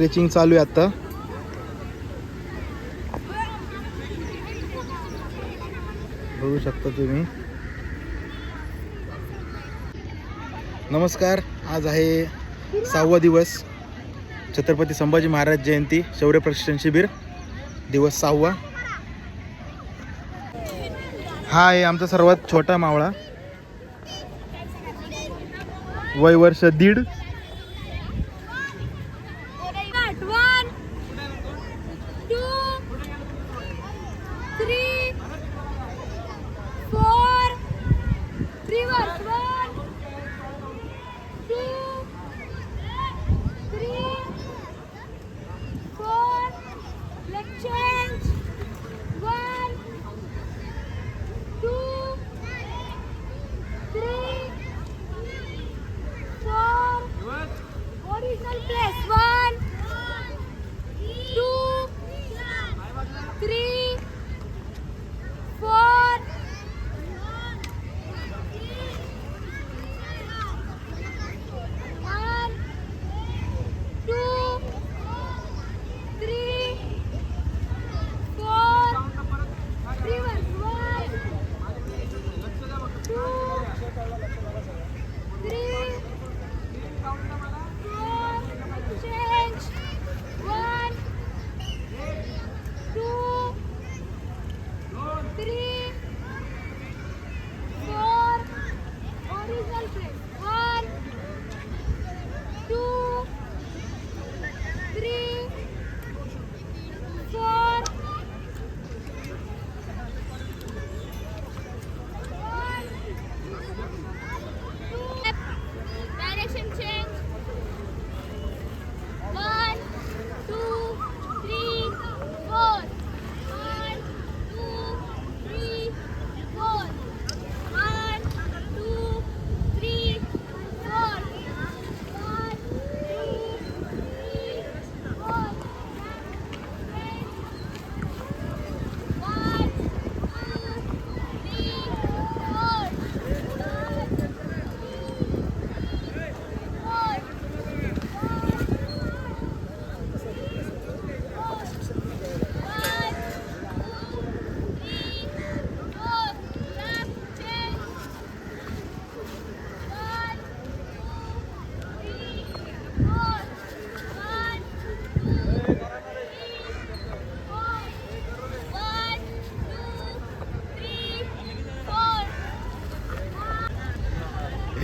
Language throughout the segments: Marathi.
स्ट्रेचिंग चालू आहे आता. बघू शकता तुम्ही. नमस्कार आज आहे सहावा दिवस. छत्रपती संभाजी महाराज जयंती शौर्य प्रशिक्षण शिबिर दिवस सहावा. हा आहे आमचा सर्वात छोटा मावळा. वय वर्ष दीड.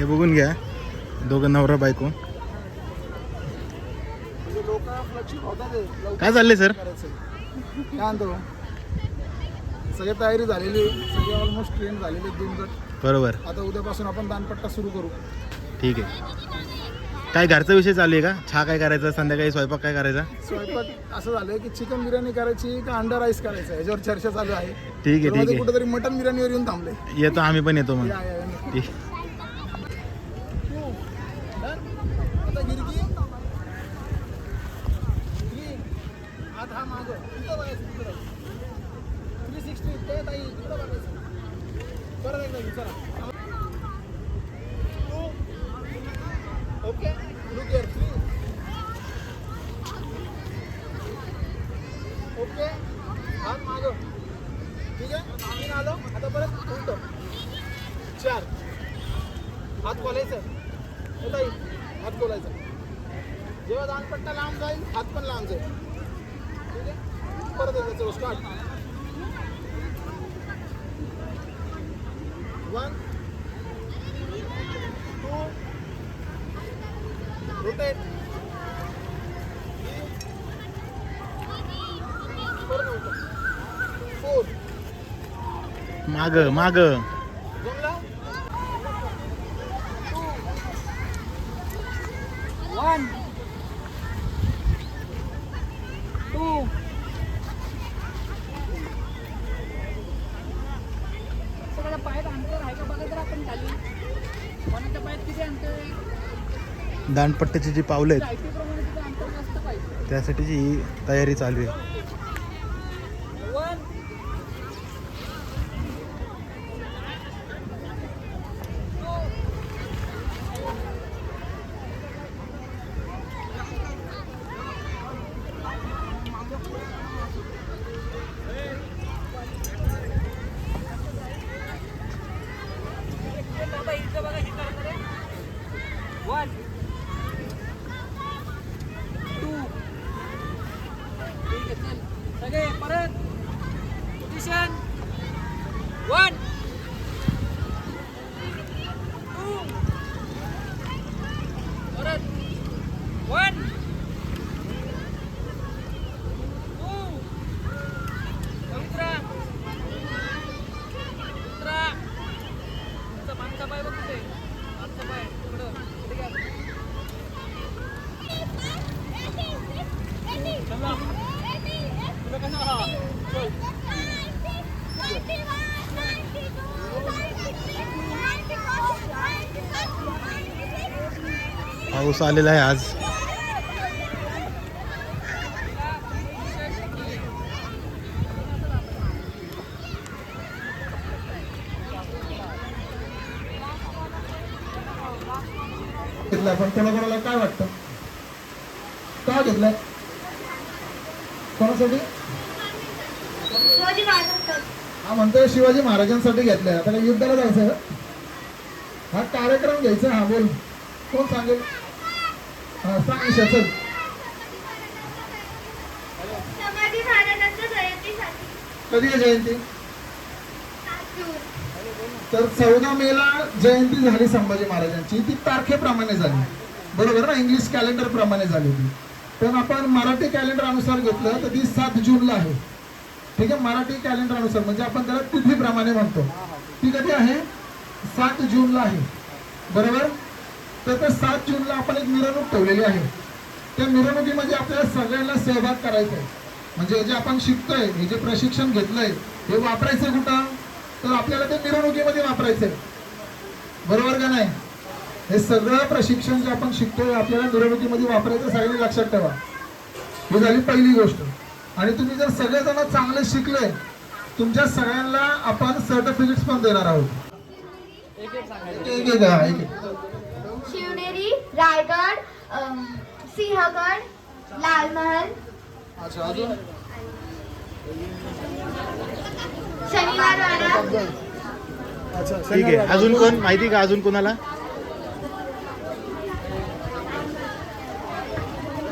बघून घ्या. दोघं नवरा बायको. काय चाललंय सर? सगळी तयारी झालेली सगळे ऑलमोस्ट ट्रेन झालेले दोन गट बरोबर. आता उद्यापासून आपण दानपट्टा सुरू करू. ठीक आहे. काय घरचा विषय चालू आहे का? चहा काय करायचा? संध्याकाळी स्वयंपाक काय करायचा? स्वयंपाक असं झालंय की चिकन बिर्याणी करायची का अंडा राईस करायचा? याच्यावर चर्चा चालू आहे. ठीक आहे ठीक आहे. कुठेतरी मटन बिर्याणीवर येऊन थांबले. येतो आम्ही पण येतो मग. ठीक आता गिरकी Three. हात थ्री सिक्स्टी ते ताई, इकडं बघायचं. परत एकदा घे, चला. Okay Okay. Look three okay हात मागं. ठीक आहे तीन आलो आता परत उलट चार हात खोलायचं हे ताई हात खोलायचा जेव्हा दानपट्टा लांब जाईल हात पण लांब जाईल ठीक आहे परत एकदा चलो start one two rotate four माग माग. वन टू सगळ्या पायात अंतर आहे का बघा तर आपण खाली कोणाच्या पायात किती अंतर दांडपट्ट्याची जी पावलं आहेत त्यासाठीची ही तयारी चालू आहे वन वन टू ठीक आहे चल सगळे परत पोझिशन वन टू परत वन टू पवित्रा पवित्रा तुमचा मागचा पाय बघ कुठे मागचा पाय तिकडं तिकडे घ्या. चला. तुला कसं हा चल पाऊस आलेला आहे आज. घेतलाय पण कोणाकोणाला काय वाटतं? का घेतलाय? कोणासाठी? हा म्हणतोय शिवाजी महाराजांसाठी घेतलाय. आता काय युद्धाला जायचं हा कार्यक्रम घ्यायचा हा बोल. कोण सांगेल? हा सांग जयंतीसाठी. कधी आहे जयंती? तर चौदा मेला जयंती झाली संभाजी महाराजांची. ती तारखेप्रमाणे झाली. बरोबर ना? इंग्लिश कॅलेंडर प्रमाणे झाली ती. पण आपण मराठी कॅलेंडर अनुसार घेतलं तर ती सात जूनला आहे. ठीक आहे? मराठी कॅलेंडर अनुसार. म्हणजे आपण त्याला तिथीप्रमाणे म्हणतो. ती कधी आहे? सात जूनला आहे. बरोबर? तर सात जूनला आपण एक मिरवणूक ठेवलेली आहे. त्या मिरवणुकीमध्ये आपल्याला सगळ्यांना सहभाग करायचा आहे. म्हणजे जे आपण शिकतोय हे जे प्रशिक्षण घेतलंय हे वापरायचं कुठं? तर आपल्याला ते मिरवणुकीमध्ये वापरायचंय. बरोबर का नाही? हे सगळं प्रशिक्षण जे आपण शिकतोय आपल्याला मिरवणुकीमध्ये वापरायचं सगळ्यांनी लक्षात ठेवा. ही झाली पहिली गोष्ट. आणि तुम्ही जर सगळेजण चांगले शिकले तुमच्या सगळ्यांना आपण सर्टिफिकेट्स पण देणार आहोत. एक एक एक एक हा, एक एक. शिवनेरी रायगड सिंहगड लालमहल अच्छा अजून? शनिवार ठीक आहे. अजून कोण? माहिती का अजून कोणाला?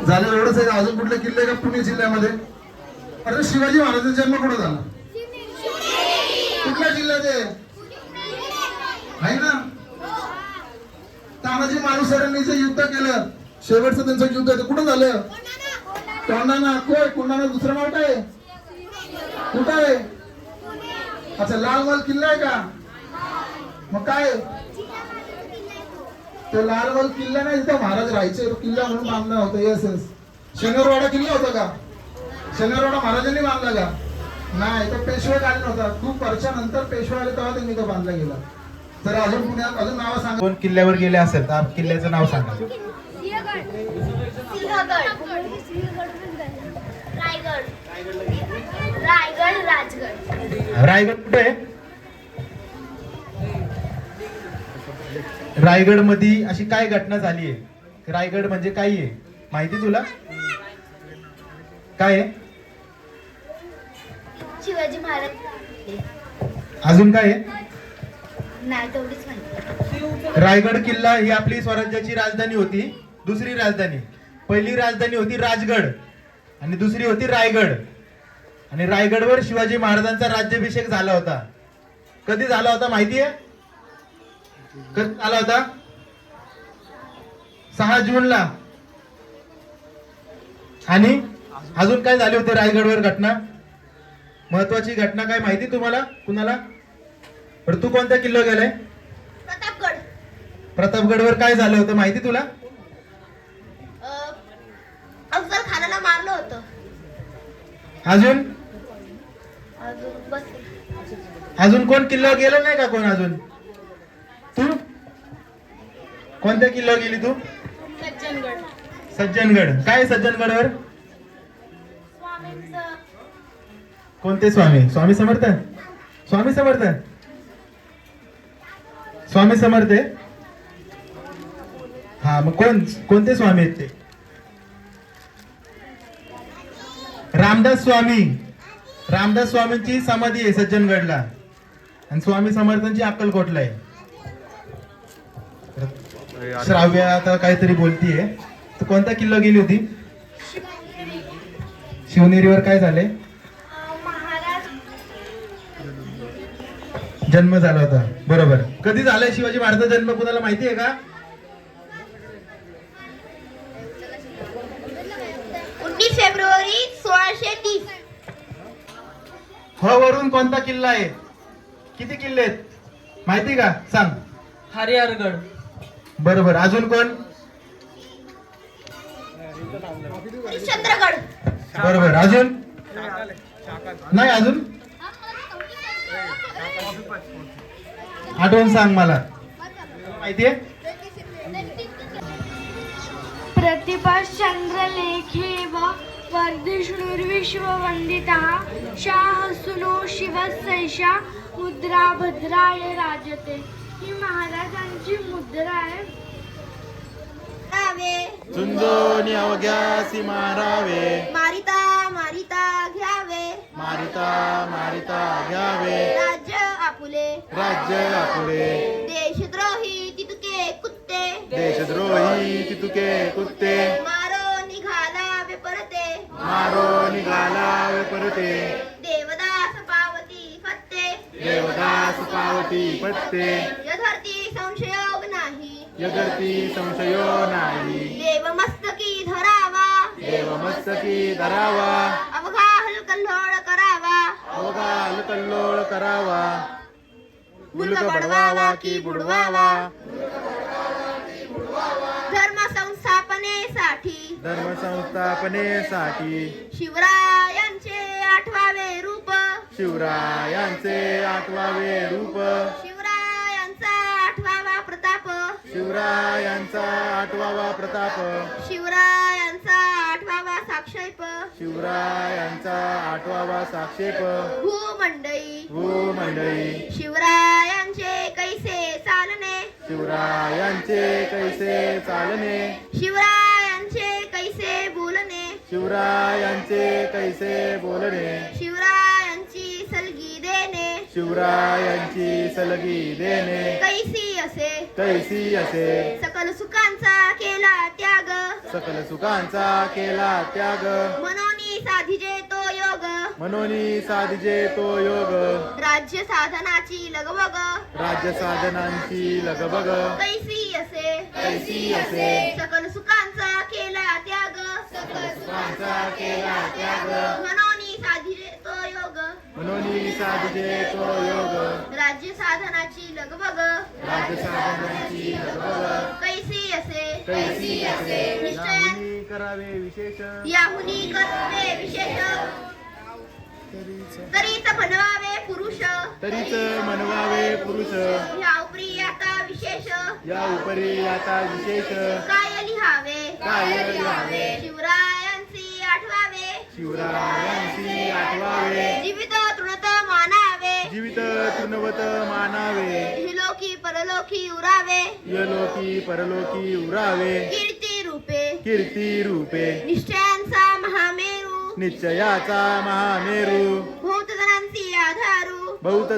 झालं एवढंच आहे? अजून कुठले किल्ले आहे का? पुणे जिल्ह्यामध्ये? अरे शिवाजी महाराजांचा जन्म कुठं झाला? कुठल्या जिल्ह्यात आहे ना तानाजी मालुसरेंनी जे युद्ध केलं शेवटचं त्यांचं युद्ध ते कुठं झालं? कोंडाणा कोय कोंडाणा दुसरं नाव काय? कुठं आहे? अच्छा लाल महल किल्ला आहे का? मग काय? तो लाल किल्ला नाही तिथं महाराज राहायचे तो किल्ला म्हणून बांधला होता येस येस शनिवारवाडा किल्ला होता का? शनिवारवाडा महाराजांनी बांधला का? नाही तो पेशवेकालीन होता. खूप वर्षानंतर पेशवे आले तेव्हा त्यांनी तो बांधला गेला. तर अजून पुण्यात अजून नाव सांगा. कोण किल्ल्यावर गेले असेल तर किल्ल्याचं नाव सांगा. सिंहगड रायगड रायगड राजगड रायगड कुठे? आहे रायगडमध्ये अशी काय घटना झाली आहे? रायगड म्हणजे काय आहे? माहिती तुला? काय आहे? शिवाजी महाराज. अजून काय आहे? रायगड किल्ला ही आपली स्वराज्याची राजधानी होती. दुसरी राजधानी. पहिली राजधानी होती राजगड. आणि दुसरी होती रायगड. आणि रायगडवर शिवाजी महाराजांचा राज्याभिषेक झाला होता. कधी झाला होता माहिती आहे? कधी झाला होता? सहा जूनला. आणि अजून काय झाले होते रायगडवर घटना? महत्वाची घटना काय माहिती तुम्हाला? कुणाला? बरं तू कोणत्या किल्ला गेलाय? प्रतापगड. प्रतापगडवर काय झालं होतं माहिती तुला? अफजल खानाला मारलं होतं. अजून? अजून बस. अजून कोण किल्ल्यावर गेलं नाही का कोण अजून? तू? कोणत्या किल्ल्यावर गेली तू? सज्जनगड. सज्जनगड. काय आहे सज्जनगडवर? स्वामींचं. कोणते स्वामी? स्वामी समर्थ? स्वामी समर्थ? स्वामी समर्थ आहे? हा मग कोण कोणते स्वामी आहेत ते? रामदास स्वामी. रामदास स्वामींची समाधी आहे सज्जनगडला. आणि स्वामी समर्थांची अक्कलकोटला आहे. श्राव्या आता काहीतरी बोलतीये. तर कोणता किल्ला गेली होती? शिवनेरीवर काय झाले जन्म झाला होता. बरोबर. कधी झालाय शिवाजी महाराजांचा जन्म? कुणाला माहिती आहे का? उन्नीस फेब्रुवारी सोळाशे तीस. ह वरून कोणता किल्ला आहे? किती किल्ले आहेत? माहिती का? सांग. हरिहरगड. बरोबर. अजून कोण? चंद्रगड. बरोबर. अजून. नाही अजून? आठवण सांग मला. माहितीये? प्रतिभा चंद्रलेखेव वर्धिष्णुर्विश्ववन्दितः शाहसुनो शिवसैषा मुद्रा भद्राय राजते. ही महाराजांची मुद्रा आहे. रावे. झुंजोनी अवघ्यासी मारावे. मारिता मारिता घ्यावे. मारिता मारिता घ्यावे. आपुले राज्य आपुले देशद्रोही तितके कुत्ते. देशद्रोही तितुके कुत्ते. मारो निघाला बेपरते मारो निघाला परते देवदास पावती फत्ते देवदास पावती पत्ते यथार्थी संशयोग नाही. यगर्ती संशयो नाही. देव मस्तकी धरावा. देव मस्तकी धरावा. अवघा हलकल्लोळ करावा. अवघाल कल्लोळ करावा. मुलगा बडवावा की बुडवावा. धर्म संस्थापनेसाठी धर्म संस्थापनेसाठी शिवरायांचे आठवावे रूप. शिवरायांचे आठवावे रूप. शिवरायांचा आठवावा प्रताप. शिवरायांचा आठवावा प्रताप. शिवरायांचा साक्षेप शिवरायांचा आठवावा साक्षेप. भूमंडई. भूमंडळी शिवरायांचे कैसे चालणे? शिवरायांचे कैसे चालणे? शिवरायांचे कैसे बोलणे? शिवरायांचे कैसे बोलणे? देणे शिवरायांची सलगी देणे. कैसी असे. कैसी असे. सकल सुखांचा केला त्याग. सकल सुखांचा केला त्याग. मनोनी साधिजे तो योग. मनोनी साधिजे तो योग. राज्य साधनाची लगबग. राज्य साधनांची लगबग. कैसी असे. कैसी असे. सकल सुखांचा केला त्याग. सकल सुखांचा केला त्याग. मनोनी साधिजे तो योग मनोनी साधिजे तो योग. राज्य साधनाची लगबग. राज्य साधनांची लगबग. कैसी असे? कैसी असे? निश्चयान याहुनी करावे विशेष. याहुनी कर्तव्य विशेष. तरीच. बनवावे पुरुष. तरीच मनवावे पुरुष. ह्या उपरी आता विशेष. या उपरी आता विशेष. काय लिहावे? काय लिहावे? आठवावे शिवरायांची आठवावे. जीवित तृणत मानावे. जीवित तृणवत मानावे. हिलोकी परलोकी उरावे. यलोकी परलोकी उरावे. कीर्ती रूपे. कीर्ती रूपे. निश्चयांचा महामेरू. निश्चयाचा महामेरू. भूतजनांची आधारू. बहुत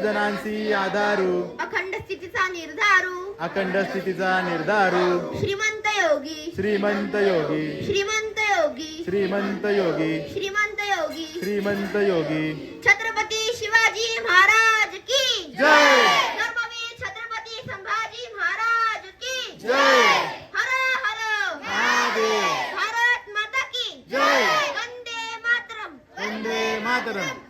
आधारू. अखंड स्थितीचा निर्धारू. अखंड स्थितीचा निर्धारू. श्रीमंत योगी. श्रीमंत योगी. श्रीमंत योगी। श्रीमंत योगी। श्रीमंत योगी। श्रीमंत योगी। छत्रपती शिवाजी महाराज की जय. धर्मवीर छत्रपती संभाजी महाराज की जय. हर हर महादेव. भारत माता की जय. वंदे मातरम। वंदे मातरम।